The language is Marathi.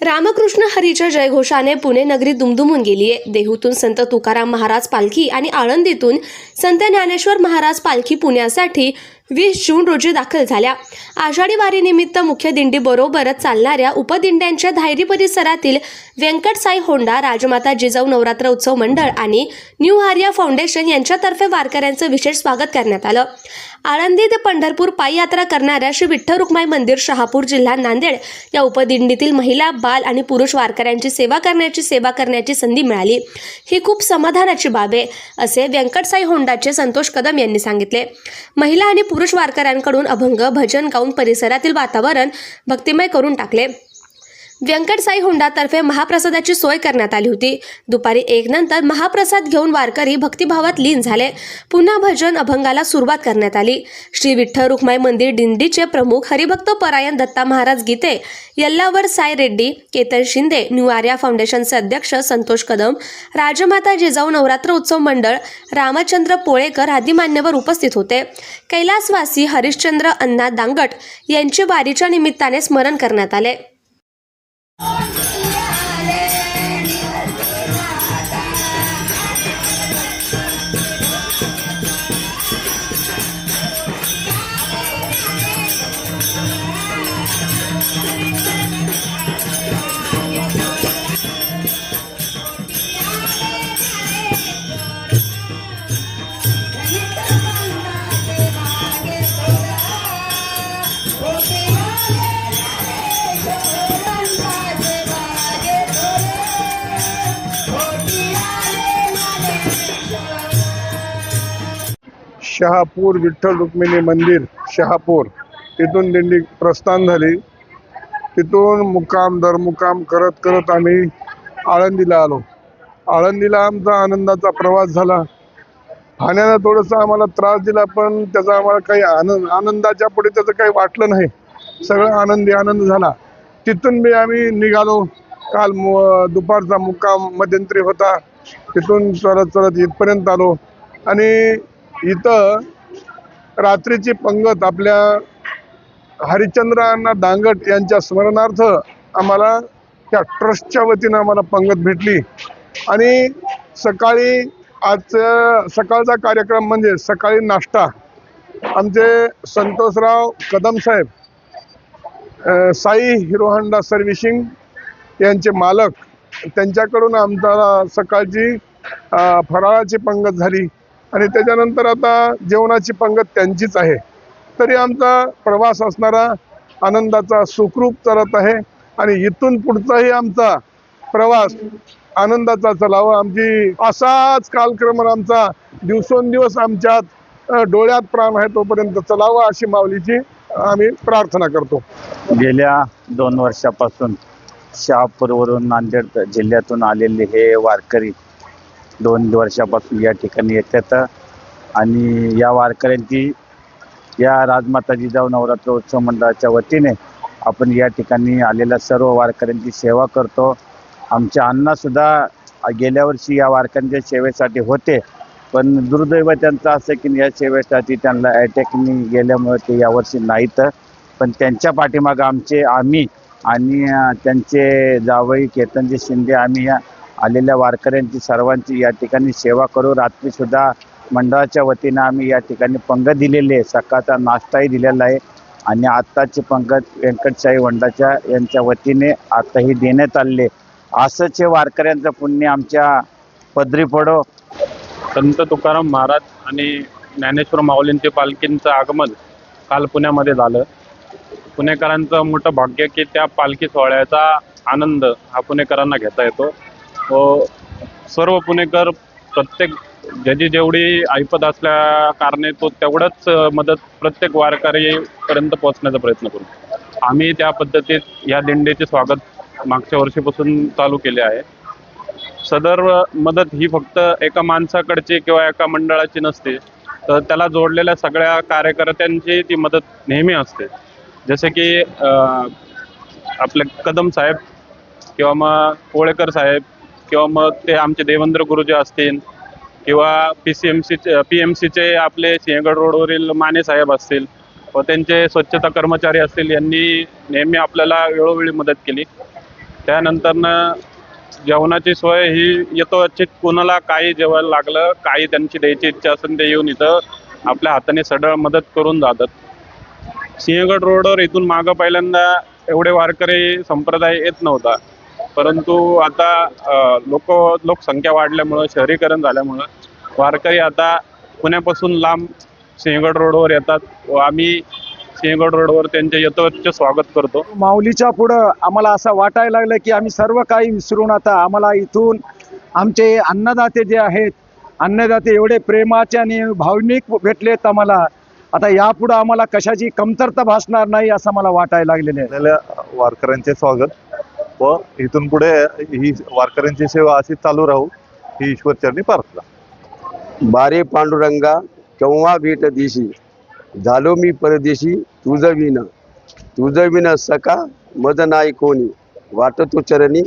रामकृष्ण हरीच्या जयघोषाने पुणे नगरी दुमदुमून गेलीये. देहूतून संत तुकाराम महाराज पालखी आणि आळंदीतून संत ज्ञानेश्वर महाराज पालखी पुण्यासाठी वीस जून रोजी दाखल झाल्या. आषाढी वारीनिमित्त मुख्य दिंडीबरोबरच चालणाऱ्या उपदिंड्यांच्या धायरी परिसरातील व्यंकट साई होंडा राजमाता जिजाऊ नवरात्र उत्सव मंडळ आणि न्यू आर्या फाउंडेशन यांच्यातर्फे वारकऱ्यांचं विशेष स्वागत करण्यात आलं. आळंदी ते पंढरपूर पायी यात्रा करणाऱ्या श्री विठ्ठल रुक्माई मंदिर शहापूर जिल्हा नांदेड या उपदिंडीतील महिला बाल आणि पुरुष वारकऱ्यांची सेवा करण्याची सेवा करण्याची संधी मिळाली. ही खूप समाधानाची बाब आहे असे व्यंकटसाई होंडाचे संतोष कदम यांनी सांगितले. महिला आणि पुरुष वारकऱ्यांकडून अभंग भजन गाऊन परिसरातील वातावरण भक्तिमय करून टाकले. व्यंकटसाई हुंडातर्फे महाप्रसादाची सोय करण्यात आली होती. दुपारी एक नंतर महाप्रसाद घेऊन वारकरी भक्तिभावात लीन झाले. पुन्हा भजन अभंगाला सुरुवात करण्यात आली. श्री विठ्ठल रुक्माई मंदिर दिंडीचे प्रमुख हरिभक्त परायण दत्ता महाराज गीते यल्लावर साय रेड्डी केतन शिंदे न्यू आर्या फाउंडेशनचे अध्यक्ष संतोष कदम राजमाता जिजाऊ नवरात्र उत्सव मंडळ रामचंद्र पोळेकर आदी मान्यवर उपस्थित होते. कैलासवासी हरिश्चंद्र अण्णा दांगट यांचे वारीच्या निमित्ताने स्मरण करण्यात आले. शहापूर विठ्ठल रुक्मिणी मंदिर शहापूर. तिथून दिंडी प्रस्थान झाली. तिथून मुक्काम दर मुक्काम करत करत आम्ही आळंदीला आलो. आळंदीला आमचा आनंदाचा प्रवास झाला. ठाण्यानं थोडंसं आम्हाला त्रास दिला पण त्याचा आम्हाला काही आनंद आनंदाच्या पुढे त्याचं काही वाटलं नाही. सगळं आनंदी आनंद झाला. तिथून बी आम्ही निघालो. काल मु- दुपारचा मुक्काम मध्यंतरी होता. तिथून चलत चलत इथपर्यंत आलो. आणि इथं रात्रीची पंगत आपल्या हरिचंद्रांना अण्णा दांगट यांच्या स्मरणार्थ आम्हाला त्या ट्रस्टच्या वतीनं आम्हाला पंगत भेटली. आणि सकाळी आज सकाळचा कार्यक्रम म्हणजे सकाळी नाश्ता. आमचे संतोषराव कदम साहेब साई हिरो होंडा सर्व्हिसिंग यांचे मालक त्यांच्याकडून आमचा सकाळची फराळाची पंगत झाली. आणि त्याच्यानंतर आता जेवणाची पंगत त्यांचीच आहे. तरी आमचा प्रवास असणारा आनंदाचा सुखरूप चालत आहे आणि इथून पुढचाही आमचा प्रवास आनंदाचा चलावा. आमची असाच कालक्रम आमचा दिवसोंदिवस आमच्यात डोळ्यात प्राण आहे तोपर्यंत चलावा अशी माऊलीची आम्ही प्रार्थना करतो. गेल्या दोन वर्षापासून शहापूरवरून नांदेड जिल्ह्यातून आलेले हे वारकरी दोन वर्षापासून या ठिकाणी येतात. आणि या वारकऱ्यांची या राजमाता जिजाऊ नवरात्र उत्सव मंडळाच्या वतीने आपण या ठिकाणी आलेल्या सर्व वारकऱ्यांची सेवा करतो. आमचे अण्णासुद्धा गेल्या वर्षी या वारकऱ्यांच्या सेवेसाठी होते. पण दुर्दैव त्यांचं असं की या सेवेसाठी त्यांना अटॅकनी गेल्यामुळे ते यावर्षी नाहीत. पण त्यांच्या पाठीमागं आमचे आम्ही आणि त्यांचे जावई केतनजी शिंदे आम्ही या आलेल्या वारकऱ्यांची सर्वांची या ठिकाणी सेवा करू. रात्रीसुद्धा मंडळाच्या वतीनं आम्ही या ठिकाणी पंगत दिलेली आहे. सकाळचा नाश्ताही दिलेला आहे. आणि आत्ताची पंगत व्यंकटशाही वंडाच्या यांच्या वतीने आताही देण्यात आलेले असंच हे वारकऱ्यांचं पुण्य आमच्या पदरी पडो. संत तुकाराम महाराज आणि ज्ञानेश्वर माऊलींचे पालखींचं आगमन काल पुण्यामध्ये झालं. पुणेकरांचं मोठं भाग्य की त्या पालखी सोहळ्याचा आनंद हा पुणेकरांना घेता येतो. हो. सर्व पुणेकर प्रत्येक ज्याची जेवढी ऐपत असल्या कारणे तो तेवढंच मदत प्रत्येक वारकरीपर्यंत पोहोचण्याचा प्रयत्न करू. आम्ही त्या पद्धतीत या दिंडीचे स्वागत मागच्या वर्षीपासून चालू केले आहे. सदर मदत ही फक्त एका माणसाकडची किंवा एका मंडळाची नसते तर त्याला जोडलेल्या सगळ्या कार्यकर्त्यांची ती मदत नेहमी असते. जसे की आपले कदम साहेब किंवा मग कोळेकर साहेब किंवा मग ते आमचे देवेंद्र गुरुजी असतील किंवा P C M C P M सीचे आपले सिंहगड रोडवरील माने साहेब असतील व त्यांचे स्वच्छता कर्मचारी असतील यांनी नेहमी आपल्याला वेळोवेळी मदत केली. त्यानंतरनं जेवणाची सोय ही येतो यथोचित कोणाला काही जेवायला लागलं काही त्यांची द्यायची इच्छा असेल ते येऊन इथं आपल्या हाताने सडळ मदत करून जातात. सिंहगड रोडवर इथून मागं पहिल्यांदा एवढे वारकरी संप्रदाय येत नव्हता. परंतु आता लोक लोकसंख्या वाढल्यामुळं शहरीकरण झाल्यामुळं वारकरी आता पुण्यापासून लांब सिंहगड रोडवर येतात. व आम्ही सिंहगड रोडवर त्यांचे यथोचित स्वागत करतो. माऊलीच्या पुढं आम्हाला असं वाटायला लागलं की आम्ही सर्व काही विसरून आता आम्हाला इथून आमचे अन्नदाते जे आहेत अन्नदाते एवढे प्रेमाचे आणि भावनिक भेटलेत आम्हाला. आता यापुढं आम्हाला कशाची कमतरता भासणार नाही असं मला वाटायला लागलेलं आहे. वारकऱ्यांचे स्वागत. व इथून पुढे ही वारकऱ्यांची सेवा अशी चालू राहू ही ईश्वरचरणी प्रार्थना. बारे पांडुरंगा केव्हा भेट दिशी? झालो मी परदेशी तुझं विन तुझं विन सका मद नाही कोणी. वाटतो चरणी.